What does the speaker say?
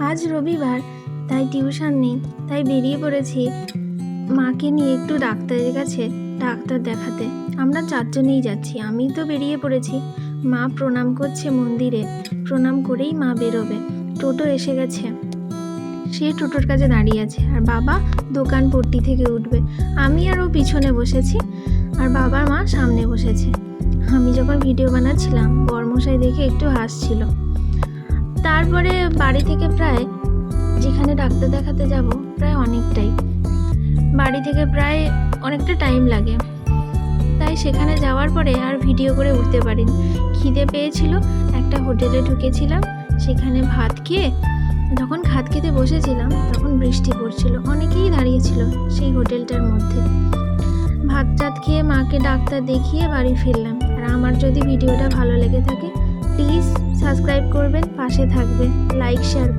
আজ রবিবার, তাই টিউশন নেই, তাই বেরিয়ে পড়েছি মাকে নিয়ে একটু ডাক্তারের কাছে, ডাক্তার দেখাতে। আমরা চারজনেই যাচ্ছি, আমি তো বেরিয়ে পড়েছি। মা প্রণাম করছে মন্দিরে, প্রণাম করেই মা বেরোবে। টোটো এসে গেছে। সে টোটোর কাছে দাঁড়িয়ে আছে, আর বাবা দোকান পট্টি থেকে উঠবে। আমি আর ও পিছনে বসেছি, আর বাবার মা সামনে বসেছে। আমি যখন ভিডিও বানাচ্ছিলাম, বর্মশাই দেখে একটু হাসছিল। তারপরে বাড়ি থেকে প্রায় যেখানে ডাক্তার দেখাতে যাব, প্রায় অনেকটাই। বাড়ি থেকে প্রায় অনেকটা টাইম লাগে। তাই সেখানে যাওয়ার পরে আর ভিডিও করে উঠতে পারিনি। খিদে পেয়েছিল, একটা হোটেলে ঢুকেছিলাম, সেখানে ভাত খেয়ে যখন ভাত খেতে বসেছিলাম, তখন বৃষ্টি পড়ছিল। অনেকেই দাঁড়িয়েছিল সেই হোটেলটার মধ্যে। ভাত টাত খেয়ে মাকে ডাক্তার দেখিয়ে বাড়ি ফিরলাম। আর আমার যদি ভিডিওটা ভালো লেগে থাকে সাবস্ক্রাইব করবেন পাশে থাকবেন লাইক শেয়ার